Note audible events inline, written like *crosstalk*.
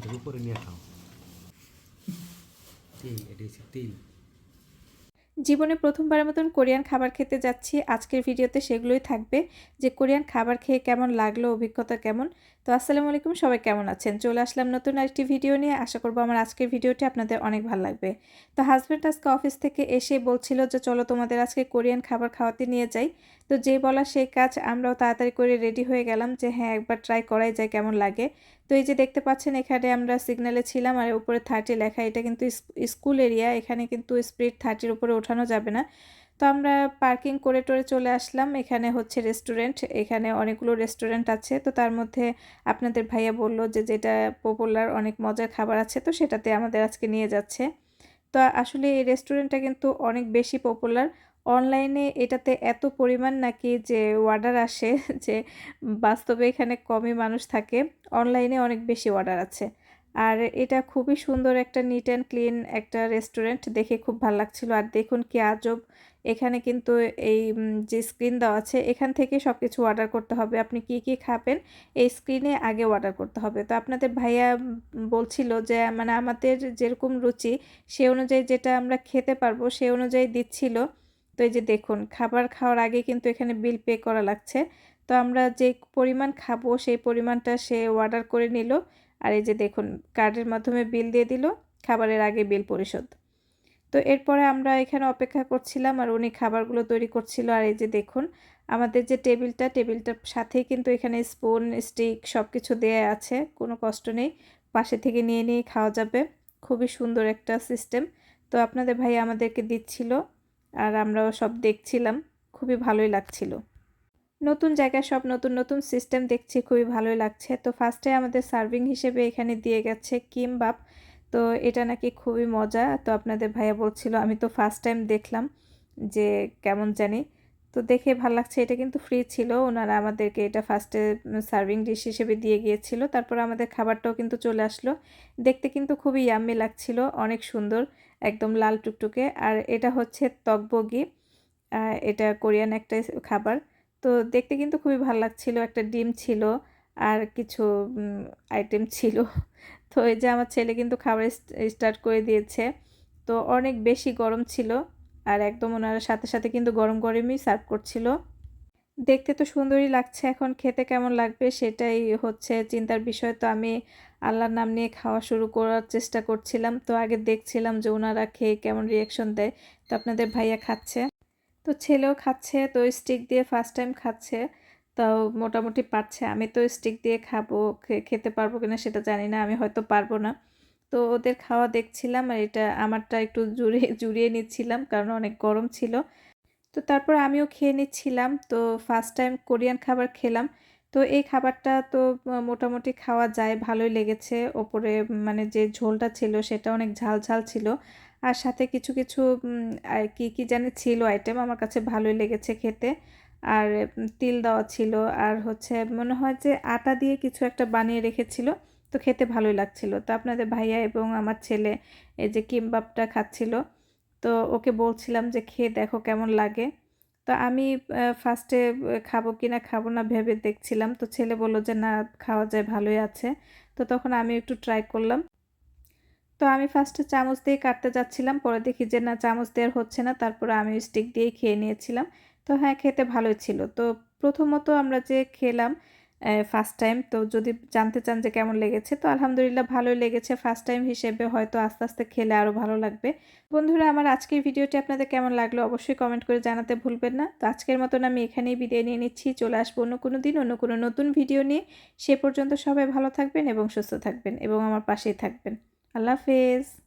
এটা উপরে নিয়ে খাও। তিল জীবনে প্রথমবারের মতন কোরিয়ান খাবার খেতে যাচ্ছি। আজকের ভিডিওতে সেগুলোই থাকবে। যে কোরিয়ান খাবার খেয়ে কেমন লাগল, অভিজ্ঞতা কেমন? তো আসসালামু আলাইকুম, সবাই কেমন আছেন? চলে আসলাম নতুন আরেকটি ভিডিও নিয়ে। আশা করব আমার আজকের ভিডিওটি আপনাদের অনেক ভালো লাগবে। তো হাজব্যান্ড আজকে অফিস থেকে এসে বলছিল যে, চলো তোমাদের আজকে কোরিয়ান খাবার খাওয়াতে নিয়ে যাই। তো যে বলা সেই কাজ, আমরাও তাড়াতাড়ি করে রেডি হয়ে গেলাম যে হ্যাঁ একবার ট্রাই করাই যায়, কেমন লাগে? তো এই যে দেখতে পাচ্ছেন, এখানে আমরা সিগন্যালে ছিলাম আর উপরে থার্টি লেখা, এটা কিন্তু স্কুল এরিয়া এখানে কিন্তু স্পিড থার্টির উপরে ওঠানো যাবে না। তো আমরা পার্কিং করে টোরে চলে আসলাম, এখানে হচ্ছে রেস্টুরেন্ট এখানে অনেকগুলো রেস্টুরেন্ট আছে। তো তার মধ্যে আপনাদের ভাইয়া বলল যে যেটা পপুলার অনেক মজার খাবার আছে, তো সেটাতে আমাদের আজকে নিয়ে যাচ্ছে। তো আসলে এই রেস্টুরেন্টটা কিন্তু অনেক বেশি পপুলার অনলাইনে এটাতে এত পরিমাণ নাকি যে অর্ডার আসে *laughs* যে বাস্তবে এখানে কমই মানুষ থাকে, অনলাইনে অনেক বেশি অর্ডার আছে। আর এটা খুবই সুন্দর একটা নিট অ্যান্ড ক্লিন একটা রেস্টুরেন্ট দেখে খুব ভালো লাগছিল। আর দেখুন কি আজব, এখানে কিন্তু এই যে স্ক্রিন দেওয়া আছে, এখান থেকে সব কিছু অর্ডার করতে হবে। আপনি কি কি খাবেন, এই স্ক্রিনে আগে অর্ডার করতে হবে। তো আপনাদের ভাইয়া বলছিল যে মানে আমাদের যেরকম রুচি, সে অনুযায়ী যেটা আমরা খেতে পারব, সে অনুযায়ী দিচ্ছিল। তো এই যে দেখুন, খাবার খাওয়ার আগে কিন্তু এখানে বিল পে করা লাগছে। তো আমরা যে পরিমাণ খাব সেই পরিমাণটা সে অর্ডার করে নিল। আর এই যে দেখুন, কার্ডের মাধ্যমে বিল দিয়ে দিল, খাবারের আগে বিল পরিশোধ। তো এরপরে আমরা এখানে অপেক্ষা করছিলাম আর উনি খাবারগুলো তৈরি করছিল। আর এই যে দেখুন, আমাদের যে টেবিলটা, টেবিলটার সাথেই কিন্তু এখানে স্পুন, স্টিক সব কিছু দেয়া আছে। কোনো কষ্ট নেই, পাশে থেকে নিয়ে নিয়ে খাওয়া যাবে। খুবই সুন্দর একটা সিস্টেম। তো আপনাদের ভাই আমাদেরকে দিচ্ছিল। আর আমরাও সব দেখছিলাম, খুবই ভালোই লাগছিল। নতুন জায়গায় সব নতুন নতুন সিস্টেম দেখছি, খুবই ভালোই লাগছে। তো ফার্স্টে আমাদের সার্ভিং হিসেবে এখানে দিয়ে গেছে কিমবাপ তো এটা নাকি খুবই মজা। তো আপনাদের ভাইয়া বলছিল, আমি তো ফার্স্ট টাইম দেখলাম যে কেমন জানি। তো দেখে ভালো লাগছে। এটা কিন্তু ফ্রি ছিল। ওনারা আমাদেরকে এটা ফার্স্টে সার্ভিং ডিশ হিসেবে দিয়ে গিয়েছিল। তারপর আমাদের খাবারটাও কিন্তু চলে আসলো। দেখতে কিন্তু খুবই ইয়াম্মি লাগছিল। অনেক সুন্দর, একদম লাল টুকটুকে। আর এটা হচ্ছে তকবগি এটা কোরিয়ান একটা খাবার। তো দেখতে কিন্তু খুবই ভালো লাগছিল। একটা ডিম ছিল আর কিছু আইটেম ছিল। তো এই যে আমার ছেলে কিন্তু খাবার স্টার্ট করে দিয়েছে। তো অনেক বেশি গরম ছিল। আর একদম ওনারা সাথে সাথে কিন্তু গরম গরমই সার্ভ করছিল। দেখতে তো সুন্দরই লাগছে এখন, খেতে কেমন লাগবে সেটাই হচ্ছে চিন্তার বিষয়। তো আমি আল্লাহর নাম নিয়ে খাওয়া শুরু করার চেষ্টা করছিলাম। তো আগে দেখছিলাম যে ওনারা খেয়ে কেমন রিয়াকশন দেয়। তো আপনাদের ভাইয়া খাচ্ছে। তো ছেলেও খাচ্ছে, তো স্টিক দিয়ে ফার্স্ট টাইম খাচ্ছে। তাও মোটামুটি পারছে। আমি তো স্টিক দিয়ে খাব খেতে পারব কিনা সেটা জানি না। আমি হয়তো পারব না। তো ওদের খাওয়া দেখছিলাম আর এটা আমারটা একটু জুড়িয়ে *laughs* জুড়িয়ে নিচ্ছিলাম কারণ অনেক গরম ছিল। তো তারপর আমিও খেয়ে নিচ্ছিলাম। তো ফার্স্ট টাইম কোরিয়ান খাবার খেলাম। তো এই খাবারটা তো মোটামুটি খাওয়া যায়, ভালোই লেগেছে। ওপরে মানে যে ঝোলটা ছিল সেটা অনেক ঝাল ঝাল ছিল। আর সাথে কিছু কিছু কি কি জানি ছিল আইটেম আমার কাছে ভালোই লেগেছে খেতে। আর তিল দেওয়া ছিল। আর হচ্ছে মনে হয় যে আটা দিয়ে কিছু একটা বানিয়ে রেখেছিল। তো খেতে ভালোই লাগছিল। তো আপনাদের ভাইয়া এবং আমার ছেলে এই যে কিমবাবটা খাচ্ছিল, তো ওকে বলছিলাম যে, খেয়ে দেখো কেমন লাগে। তো আমি ফার্স্টে খাব কি না খাব না ভেবে দেখছিলাম। তো ছেলে বলল যে, না, খাওয়া যায়, ভালোই আছে। তো তখন আমি একটু ট্রাই করলাম। তো আমি ফার্স্টে চামচ দিয়ে কাটতে যাচ্ছিলাম। পরে দেখি যে, না, চামচ দেওয়ার হচ্ছে না। তারপরে আমি স্টিক দিয়েই খেয়ে নিয়েছিলাম। তো হ্যাঁ খেতে ভালোই ছিল। তো প্রথমত আমরা যে খেলাম ফার্স্ট টাইম তো যদি জানতে চান যে কেমন লেগেছে, তো আলহামদুলিল্লাহ ভালোই লেগেছে ফার্স্ট টাইম হিসেবে, হয়তো আস্তে আস্তে খেলে আরও ভালো লাগবে। বন্ধুরা, আমার আজকের ভিডিওটি আপনাদের কেমন লাগল অবশ্যই কমেন্ট করে জানাতে ভুলবেন না। তো আজকের মতন আমি এখানেই বিদায় নিয়ে নিচ্ছি, চলে আসব অন্য কোনো দিন, অন্য কোনো নতুন ভিডিও নিয়ে। সে পর্যন্ত সবাই ভালো থাকবেন এবং সুস্থ থাকবেন এবং আমার পাশেই থাকবেন। আল্লাহ হাফেজ।